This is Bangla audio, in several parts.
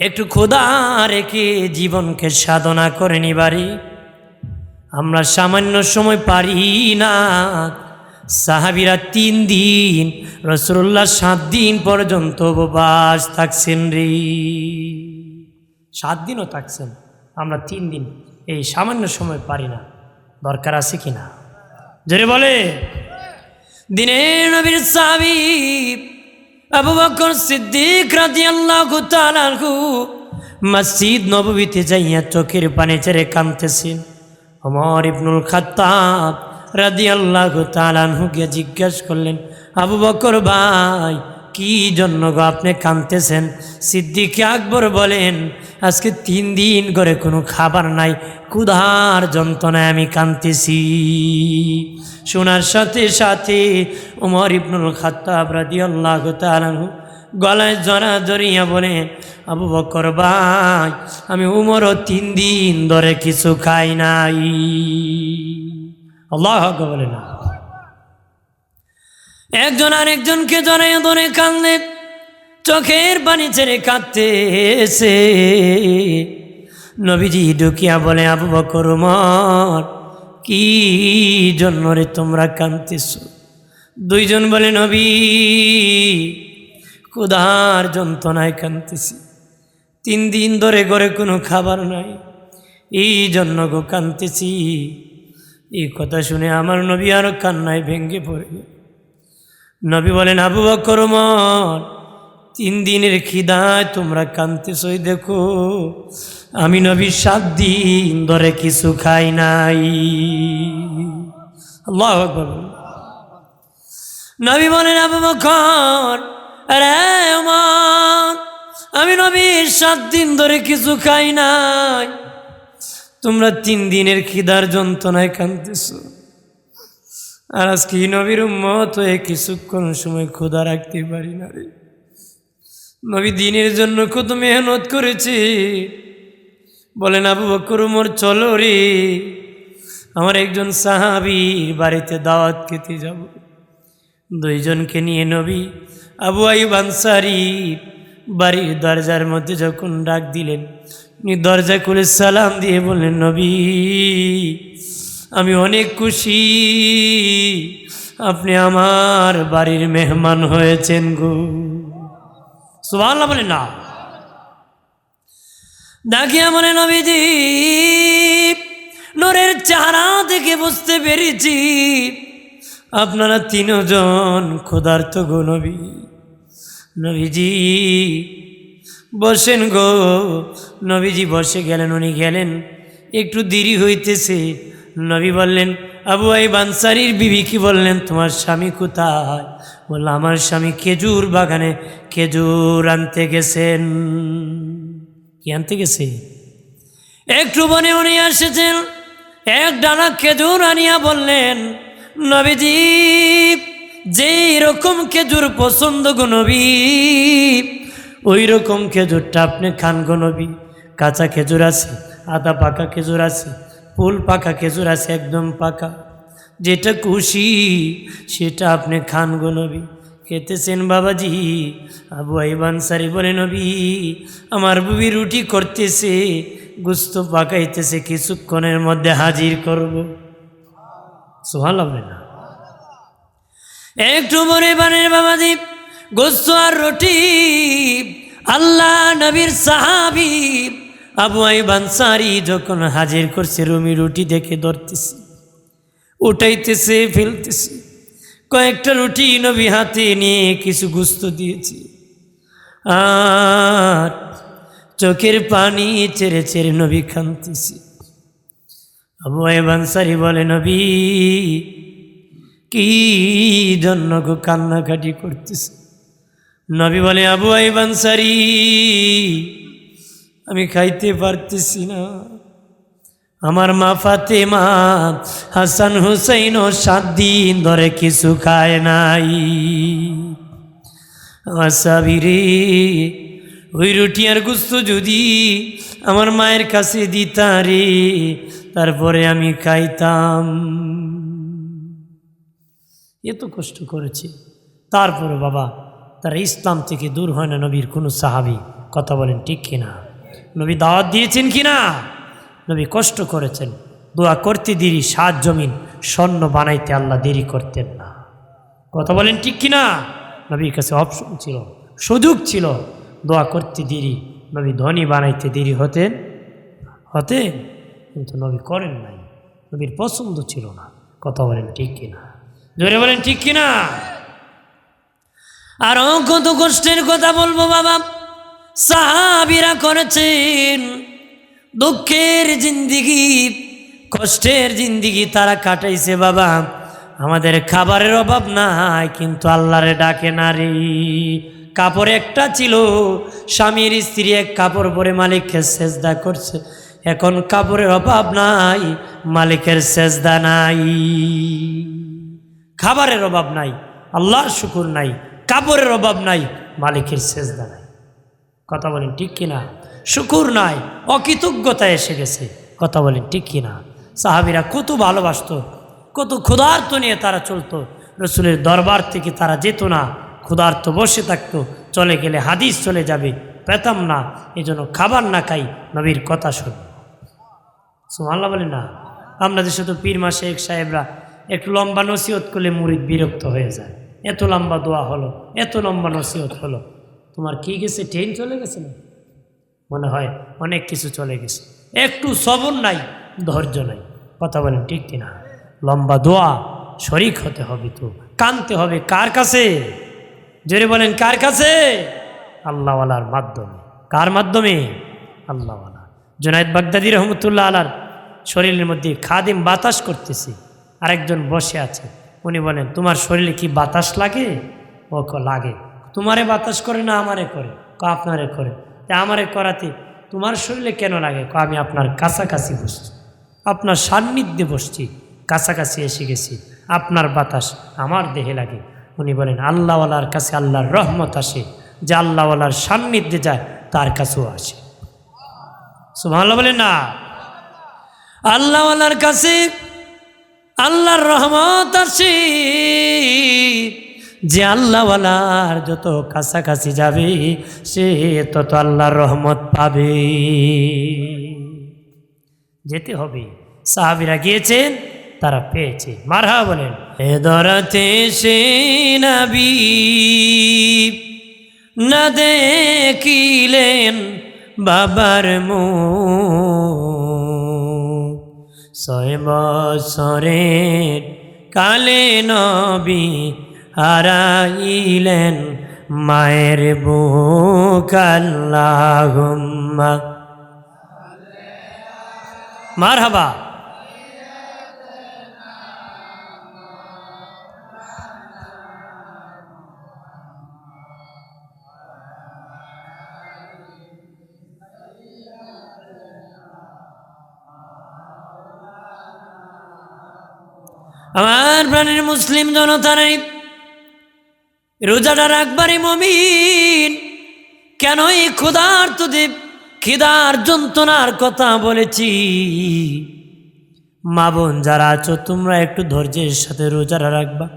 একটু ক্ষুধা রেখে জীবনকে সাধনা করে নিবারি আমরা সামান্য সময় পারি না। সাহাবিরা তিন দিন, রসুল্লাহ সাত দিন পর্যন্ত উপবাস থাকছেন রে। সাত দিনও থাকছেন, আমরা তিন দিন এই সামান্য সময় পারি না। দরকার আছে কি না? জোরে বলে। দিনের নবীর সাবি আবু বকর সিদ্দিক রাদিয়াল্লাহু তাআলা আনহু মসজিদ নববীতে যাইয়া চোখের পানি ছেড়ে কাঁদতেছেন। ওমর ইবনুল খাত্তাব রাদিয়াল্লাহু তাআলা গিয়ে জিজ্ঞাসা করলেন, আবু বকর ভাই, কি জন্য গো আপনি কাঁদতেছেন? সিদ্দিক আকবর বলেন আজকে তিন দিন করে কোনো খাবার নাই। ক্ষুধার যন্ত্রণায় আমি কাঁদতেছি। শোনার সাথে সাথে উমর ইবনুল খাত্তাব রাদিয়াল্লাহু তাআলা আনহু গলায় জড়া জড়িয়া বলেন আবু বকর ভাই, আমি উমরও তিন দিন ধরে কিছু খাই নাই। আল্লাহ বলে না। একজন আরেকজনকে জড়াইয়া ধরে কান্দে চোখের পানি ছেড়ে কাঁদতেছে। নবীজি ঢুকিয়া বলে, আবু বকর উমর, কি জন্য রে তোমরা কাঁদতেছ? দুইজন বলে, নবী, ক্ষুধার যন্ত্রণায় কাঁদতেছি। তিন দিন ধরে ঘরে কোনো খাবার নাই, এই জন্য গো কাঁদতেছি। এই কথা শুনে আমার নবী আরও কান্নায় ভেঙ্গে পড়ে নবী বলেন, আবু বকর উমর তিন দিনের খিদায় তোমরা কাঁদতেছই, দেখো। আমি নবী সাত দিন ধরে কিছু খাই নাই। নবী বলেন উমর আমি নবী সাত দিন ধরে কিছু খাই নাই। তোমরা তিন দিনের খিদার যন্ত্রণায় কাঁদতেছো। আর আজকে নবীর মত হয়ে কিছুক্ষণ সময় ক্ষুধা রাখতে পারি না রে। নবী দিনের জন্য কত মেহনত করেছে। বলেন, আবু বকর উমর, চলো রে। আমার একজন সাহাবির বাড়িতে দাওয়াত খেতে যাব। দুইজনকে নিয়ে নবী আবু আইব আনসারি বাড়ির দরজার মধ্যে যখন ডাক দিলেন, উনি দরজা খুলে সালাম দিয়ে বললেন, নবী, আমি অনেক খুশি। আপনি আমার বাড়ির মেহমান হয়েছেন গো। সুবাহ বলে না। ডাকিয়া বলে নবীজি, নরের চেহারা দেখে বুঝতে পেরেছি, আপনারা তিনজন ক্ষুধার্ত গো নবী। নবীজি, বসেন গো। নবীজি বসে গেলেন, উনি গেলেন। একটু দেরি হইতেছে। নবী বললেন আবু আই বানসারির বিবি কি বললেন? তোমার স্বামী কোথায়? বলল, আমার স্বামী খেজুর বাগানে খেজুর আনতে গেছেন। কি আনতে গেছে? একটু বনে উনি এসেছেন এক ডানা খেজুর আনিয়া বললেন, নবীজি যে রকম খেজুর পছন্দ গো নবী, ওই রকম খেজুরটা আপনি খান গো নবী। কাঁচা খেজুর আছে, আদা পাকা খেজুর আছে ফুল পাকা, খেজুর আছে একদম পাকা। যেটা খুশি, সেটা আপনি খান গো নবী। খেতেছেন বাবাজি, আবু আইবানসারি বলে নবী, আমার বুবি রুটি করতেছে, গুস্ত পাকাইতেছে, কিছুক্ষণের মধ্যে হাজির করব। সোহাল হবে না একটু মনে বানের বাবাজি, গোস্ত আর রুটি, আল্লাহ নবীর সাহাবি। আবু আইবানসারি যখন হাজির করছে, রুমি রুটি দেখে ধরতেছে উঠাইতেছে, ফেলতেছে। কয়েকটা রুটি নবী হাতে নিয়ে কিছু গুস্ত দিয়েছি। আর চোখের পানি চেড়ে চেড়ে নবী খানতেছি আবু বানসারি বলে, নবী, কি জন্য গো কান্নাকাটি করতেছে? নবী বলে, আবু বানসারি আমি খাইতে পারতেছি না। আমার মা ফাতেমা হাসান হুসাইনও সাত দিন ধরে কিছু খায় নাই। আমার সাবিরে ওই রুটি আর গুস্ত যদি আমার মায়ের কাছে দিতা রে, তারপরে আমি খাইতাম। এত কষ্ট করেছে। তারপরে বাবা, তারা ইসলাম থেকে দূর হয় না নবীর কোনো সাহাবি। কথা বলেন ঠিক কিনা? নবী দাওয়াত দিয়েছেন কি না নবী কষ্ট করেছেন। দোয়া করতে দেরি, সাত জমিন স্বর্ণ বানাইতে আল্লাহ দেরি করতেন না। কথা বলেন ঠিক কিনা? নবীর কাছে অপশন ছিল, সুযোগ ছিল। দোয়া করতে দেরি, নবী ধনী বানাইতে দেরি হতেন হতেন, কিন্তু নবী করেন নাই। নবীর পছন্দ ছিল না। কথা বলেন ঠিক কিনা? জোরে বলেন ঠিক কিনা? আরও কত কষ্টের কথা বলব বাবা। সাহাবিরা করেছেন। দুঃখের জিন্দিগি, কষ্টের জিন্দিগি তারা কাটাইছে বাবা। আমাদের খাবারের অভাব নাই, কিন্তু আল্লাহরে ডাকে না রে। কাপড় একটা ছিল, স্বামীর স্ত্রী এক কাপড় পরে মালিককে সেজদা করছে। এখন কাপড়ের অভাব নাই, মালিকের সেজদা নাই। খাবারের অভাব নাই, আল্লাহর শুকুর নাই, কাপড়ের অভাব নাই, মালিকের সেজদা নাই। কথা বলেন, ঠিক কিনা শুকুর নাই, অকৃতজ্ঞতা এসে গেছে, কথা বলেন, ঠিক কিনা সাহাবিরা কত ভালোবাসতো, কত ক্ষুধার্ত নিয়ে তারা চলতো, রসুলের দরবার থেকে তারা যেত না, ক্ষুধার্ত বসে থাকতো, চলে গেলে হাদিস চলে যাবে, পেতাম না, এজন্য খাবার না খাই, নবীর কথা শুন সুমাল্লা বলে না? যে শুধু পীর মাসে এক সাহেবরা একটু লম্বা নসিহত করলে মুরিদ বিরক্ত হয়ে যায়। এত লম্বা দোয়া হলো, এত লম্বা নসিহত হলো। তোমার কি গেছে? ট্রেন চলে গেছে না মনে হয় অনেক কিছু চলে গেছে। একটু সবর নাই, ধৈর্য নাই। কথা বলেন, ঠিক কিনা? লম্বা দোয়া, শরিক হতে হবে তো। কানতে হবে কার কাছে? জোরে বলেন, কার কাছে? আল্লাহওয়ালার মাধ্যমে। কার মাধ্যমে? আল্লাহওয়ালা। জুনায়দ বাগদাদি রহমতুল্লাহ আলার শরীরের মধ্যে খাদিম বাতাস করতেছে। আরেকজন বসে আছে। উনি বলেন, তোমার শরীরে কি বাতাস লাগে? ও লাগে। তোমারে বাতাস করে না আমারে করে? ক, আপনারে করে। আমারে করাতে তোমার শরীরে কেন লাগে? ক, আমি আপনার কাছাকাছি বসছি। আপনার সান্নিধ্যে বসছি। কাছাকাছি এসে গেছি। আপনার বাতাস আমার দেহে লাগে। উনি বলেন, আল্লাহওয়ালার কাছে আল্লাহর রহমত আসে। যে আল্লাহওয়ালার সান্নিধ্যে যায়, তার কাছেও আসে। সুমাল্লাহ বলেন না। আল্লাহওয়ালার কাছে আল্লাহর রহমত আসে। যে আল্লাহওয়ালার যত কাছাকাছি যাবে, সে তত আল্লাহর রহমত পাবে। যেতে হবে। সাহাবিরা গিয়েছেন, তারা পেয়েছে। মারহা বলেন, এ দরাতে সে নবী, না দেখিলেন বাবার মু ছয় বছরের কালে নবী হারাইলেন মায়ের বুক আল্লাহুম্মা। মারহাবা। আমার প্রাণের মুসলিম জনতারাই রোজাটা রাখবারই মমিন। কেন এই ক্ষুধার্তদেব খিদার যন্ত্রণার কথা বলেছি। মা বোন, যারা আছো, তোমরা একটু ধৈর্যের সাথে রোজারা রাখবা।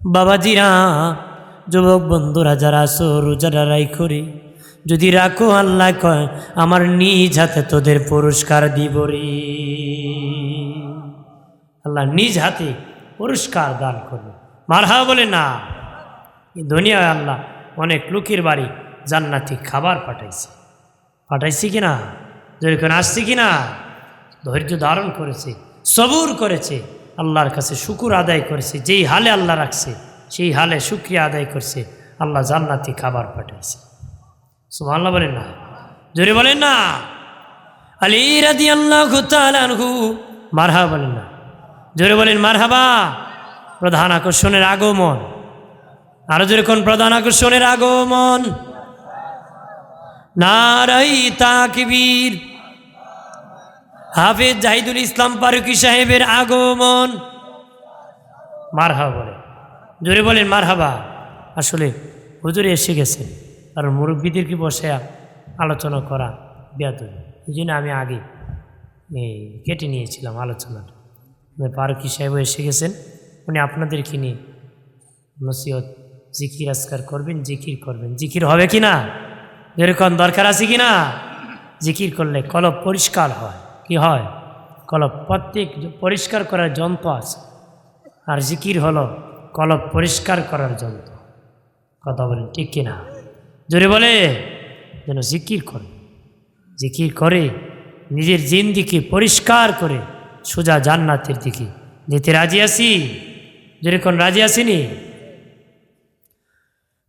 বাবাজিরা, যুবক বন্ধুরা, যারা আছো রোজারা রাই করি যদি রাখো, আল্লাহ কয়, আমার নিজ হাতে তোদের পুরস্কার দিব রে। আল্লাহ নিজ হাতে পুরস্কার দান করবে। মারহা বলে না। দুনিয়ায় আল্লাহ অনেক লোকের বাড়ি জান্নাতি খাবার পাঠাইছে। পাঠাইছি কি কিনা? যেরকম আসছি কিনা? ধৈর্য ধারণ করেছে, সবুর করেছে, আল্লাহর কাছে শুকুর আদায় করেছে, যেই হালে আল্লাহ রাখছে, সেই হালে শুক্রিয়া আদায় করছে, আল্লাহ জান্নাতি খাবার পাঠাইছে। সুমাল্লাহ বলেন না। জোরে বলেন না। আলী রাদি আল্লাহ মারহা বলেন না। জোরে বলেন মারহাবা। প্রধান আকর্ষণের আগমন। আরও যেরকম প্রধান আকর্ষণের আগমন। নারাই হাফেজ জাহিদুল ইসলাম ফারুকি সাহেবের আগমন। মারহা বলে জোরে বলেন মারহাবা। আসলে হুজুরে এসে গেছেন কারণ মুরব্বীদেরকে বসে আলোচনা করা ব্যাত এই জন্য আমি আগে কেটে নিয়েছিলাম আলোচনাটা ফারুকি সাহেব এসে গেছেন। উনি আপনাদেরকে নিয়ে নসিহত জিকির আজকার করবেন, জিকির করবেন। জিকির হবে কি না? যেরকম দরকার আছে কি না? জিকির করলে কলব পরিষ্কার হয়। কি হয়? কলব প্রত্যেক পরিষ্কার করার যন্ত্র আছে। আর জিকির হলো কলব পরিষ্কার করার যন্ত্র। কথা বলেন ঠিক কিনা? জোরে বলে, যেন জিকির করে। জিকির করে নিজের জিন্দিকে পরিষ্কার করে সোজা জান্নাতের দিকে। যেতে রাজি আসি যেরকম রাজি আসিনি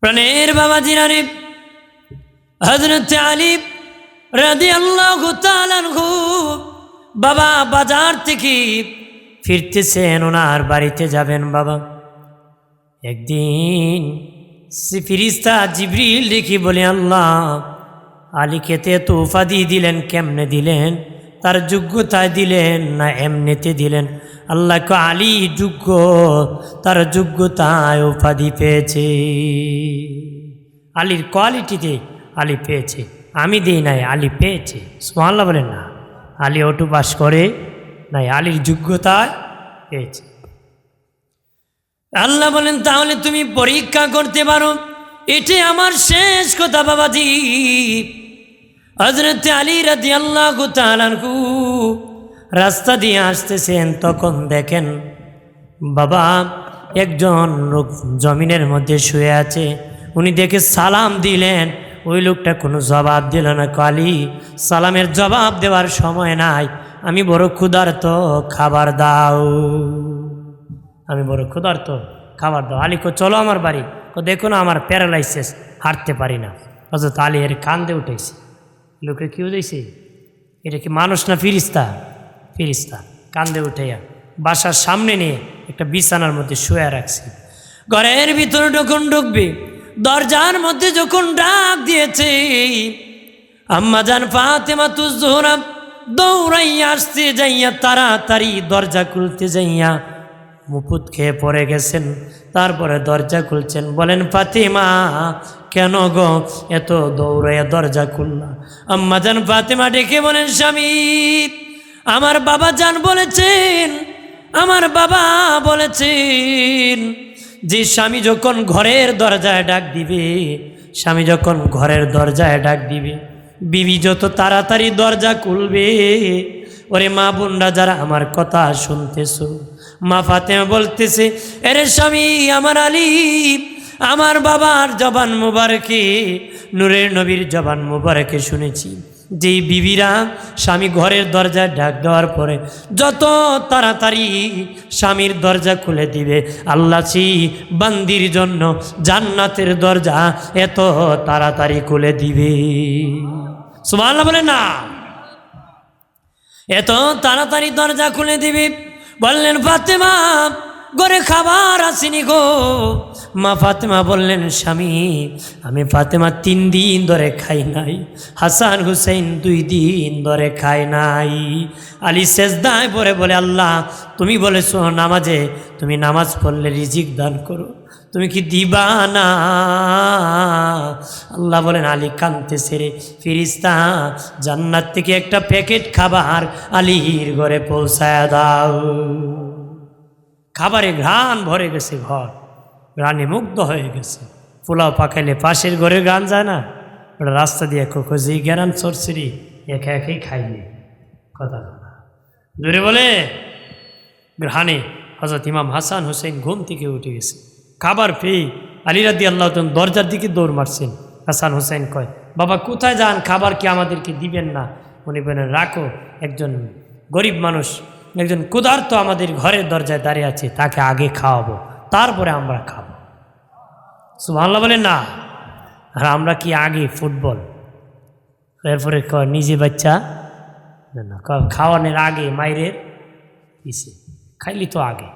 প্রাণের বাবা জিরানি হজরত আলী রাদি আল্লাহ বাবা বাজার থেকে ফিরতেছেন, ওনার বাড়িতে যাবেন বাবা। একদিন ফিরিস্তা জিবরিল দেখি বলে, আল্লাহ, আলীকে তে তোফা দিয়ে দিলেন, কেমনে দিলেন? তার যোগ্যতায় দিলেন, না এমনিতে দিলেন। আল্লাহকে আলী যোগ্য, তার যোগ্যতায় উপাধি পেয়েছে। আলীর কোয়ালিটিতে আলী পেয়েছে, আমি দিই নাই, আলী পেয়েছে। সোহাল্লা বলেন না, আলী অটু পাস করে নাই, আলীর যোগ্যতায় পেয়েছে। আল্লাহ বলেন, তাহলে তুমি পরীক্ষা করতে পারো এটি আমার শেষ কথা বাবাজি। হজরত আলী রাজি আল্লাহ তালানকু রাস্তা দিয়ে আসতেছেন, তখন দেখেন বাবা একজন লোক জমিনের মধ্যে শুয়ে আছে। উনি দেখে সালাম দিলেন। ওই লোকটা কোনো জবাব দিল না কালি সালামের জবাব দেওয়ার সময় নাই। আমি বড় ক্ষুধার্ত, খাবার দাও। আমি বড় ক্ষুধার্ত, খাবার দাও। আলী কো চলো আমার বাড়ি। কো দেখো না, আমার প্যারালাইসিস হাঁটতে পারি না। হজরত আলী এর কান্দে উঠেছে। লোকে কেউ হয়েছে এটা কি মানুষ না ফিরিস্তা? ফিরিস্তা। কান্দে উঠাইয়া বাসার সামনে নিয়ে একটা বিছানার মধ্যে শুয়ে রাখছি। ঘরের ভিতরে যখন ঢুকবে, দরজার মধ্যে যখন ডাক দিয়েছে, আম্মা জান ফাতেমা তুজোহরা দৌড়াইয়া আসতে যাইয়া তাড়াতাড়ি দরজা খুলতে যাইয়া মুকুত খেয়ে পড়ে গেছেন। তারপরে দরজা খুলছেন। বলেন, ফাতেমা কেন গো? এত দৌড়াইয়া দরজা খুললা। আম্মা জান ফাতেমা ডেকে বলেন, স্বামী, আমার বাবা জান বলেছেন, আমার বাবা বলেছেন, যে স্বামী যখন ঘরের দরজায় ডাক দিবে, স্বামী যখন ঘরের দরজায় ডাক দিবে, বিবি যত তাড়াতাড়ি দরজা খুলবে, ওরে মা বোনরা যারা আমার কথা শুনতেছো, মা ফাতেমা বলতেছে, এরে স্বামী, আমার আলী আমার বাবার জবান মুবারকে, নূরের নবীর জবান মুবারকে শুনেছি। যেই বিবিরা স্বামী ঘরের দরজায় ডাক দেওয়ার পরে যত তাড়াতাড়ি স্বামীর দরজা খুলে দিবে, আল্লাহ বান্দির জন্য জান্নাতের দরজা এত তাড়াতাড়ি খুলে দিবে। সুমাল্লাহ বলে না। এত তাড়াতাড়ি দরজা খুলে দিবি। বললেন, ফাতেমা ঘরে খাবার আসেনি গো। মা ফাতেমা বললেন, স্বামী, আমি ফাতেমা তিন দিন ধরে খাই নাই। হাসান হুসেন দুই দিন ধরে খাই নাই। আলী শেষদায় পরে বলে, আল্লাহ, তুমি বলেছ নামাজে, তুমি নামাজ পড়লে রিজিক দান করো। তুমি কি দিবা না আল্লাহ বলেন, আলী কান্তে সেরে ফিরিস্তা, জান্নাত থেকে একটা প্যাকেট খাবার আলীর ঘরে পৌঁছায় দাও। খাবারে ঘ্রাণ ভরে গেছে ঘর, ঘ্রাণে মুগ্ধ হয়ে গেছে। পোলাও পাকাইলে পাশের ঘরে গান যায় না। ওটা রাস্তা দিয়ে যে জ্ঞান সরসরি একে একেই খাইনি কথা দূরে বলে, ঘ্রাণে হজরত ইমাম হাসান হোসেন ঘুম থেকে উঠে গেছে। খাবার পেয়ে আলিরাদি আল্লাহ দরজার দিকে দৌড় মারছেন। হাসান হোসেন কয়, বাবা, কোথায় যান? খাবার কি আমাদেরকে দিবেন না? উনি বলেন, রাখো, একজন গরিব মানুষ একজন ক্ষুধার্ত আমাদের ঘরের দরজায় দাঁড়িয়ে আছে, তাকে আগে খাওয়াবো, তারপরে আমরা খাব। সুমাল্লা বলে না। আর আমরা কি আগে ফুটবল? এরপরে নিজে বাচ্চা? না খাওয়ানোর আগে মায়ের পিছে খাইলি তো আগে,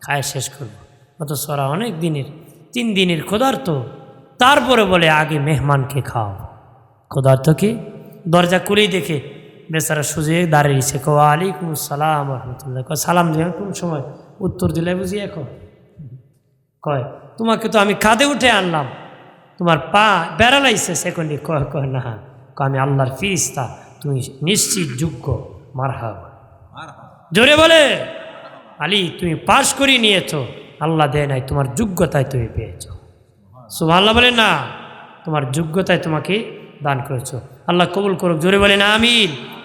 খায় শেষ করব। অত সরা অনেক দিনের, তিন দিনের ক্ষুধার্ত, তারপরে বলে আগে মেহমানকে খাওয়াবো। ক্ষুধার্তকে দরজা খুলেই দেখে বেচারা সুজে দাঁড়িয়েছে কো আলাইকুম সালাম রহমতুল্লাহ। কয় সালাম দিয়ে কোন সময় উত্তর দিলে বুঝি এখন কয় তোমাকে তো আমি কাঁধে উঠে আনলাম। তোমার পা বেড়ালাইছে সেকেন্ডে। কয় কয় না। কয় আমি আল্লাহর ফিরিস্তা তুমি নিশ্চিত যোগ্য। মারহাব। জোরে বলে। আলী তুমি পাশ করিয়ে নিয়েছো। আল্লাহ দেয় নাই তোমার যোগ্যতায় তুমি পেয়েছ। পেয়েছ আল্লাহ বলে না তোমার যোগ্যতায় তোমাকে দান করেছ। আল্লাহ কবুল করুক। জোরে বলেন আমিন।